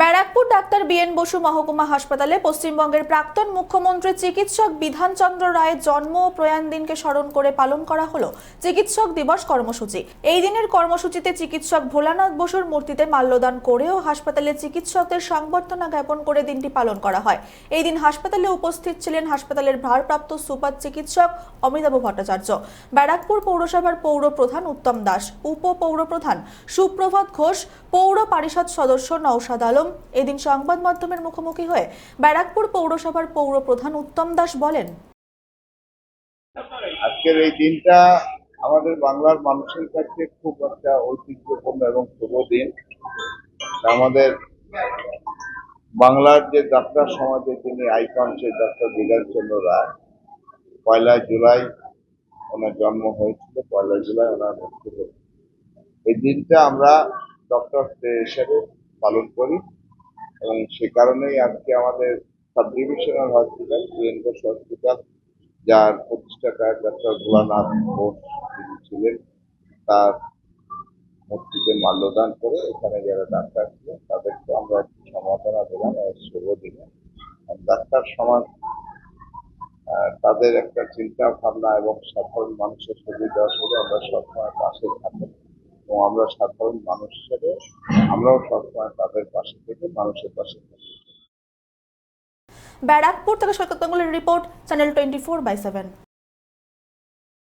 Barrackpore doctor BN Basu মহকুমা হাসপাতালে পশ্চিমবঙ্গের প্রাক্তন মুখ্যমন্ত্রী চিকিৎসক বিধানচন্দ্র রায়ের জন্ম ও প্রয়াণ দিনকে স্মরণ করে পালন করা হলো চিকিৎসক দিবস কর্মসূচি। এই দিনের কর্মসূচিতে চিকিৎসক ভোলানাথ বসুর মূর্তিতে মাল্যদান করেও হাসপাতালে চিকিৎসকদের সংবর্ধনা জ্ঞাপন করে দিনটি পালন করা হয়। এই দিন হাসপাতালে উপস্থিত ছিলেন হাসপাতালের ভারপ্রাপ্ত সুপার চিকিৎসক অমিতাভ ভট্টাচার্য, ব্যারাকপুর পৌরসভার পৌর প্রধান উত্তম দাস, উপ পৌর প্রধান সুপ্রভাত ঘোষ, পৌর পারিষদ সদস্য নওশাদ আলম এদিন সংবাদ মাধ্যমের মুখোমুখি হয়ে ব্যারাকপুর পৌরসভার পৌর প্রধান উত্তম দাস বলেন, আজকের এই দিনটা আমাদের বাংলার মানুষের কাছে খুব একটা ঐতিহ্যপূর্ণ এবং শুভ দিন। আমাদের বাংলার যে যাত্রা সমাজের যিনি আইকন, সেই যাত্রা ডক্টর বিধানচন্দ্র রায়। পয়লা জুলাই ওনার জন্ম হয়েছিল, পয়লা জুলাই ওনার মৃত্যু এই দিনটা আমরা ডক্টর হিসেবে পালন করি। এবং সে কারণেই আজকে আমাদের sub divisional hospital Ghosh hospital, যার প্রতিষ্ঠাতা ডাক্তার ভোলানাথ ঘোষ ছিলেন, তার মূর্তিতে মাল্যদান করে এখানে যারা ডাক্তার ছিলেন, তাদেরকে আমরা সম্মাননা দিলাম শুভ দিলাম ডাক্তার সমাজ তাদের একটা চিন্তা ভাবনা এবং সাধারণ মানুষের সুবিধা অসুবিধা আমরা সবসময় পাশে থাকি এবং আমরা সাধারণ মানুষ হিসেবে আমরাও সবসময় তাদের পাশে থেকে মানুষের পাশে থাকি ব্যারাকপুর থেকে Saikat গাঙ্গুলির report channel twenty four by seven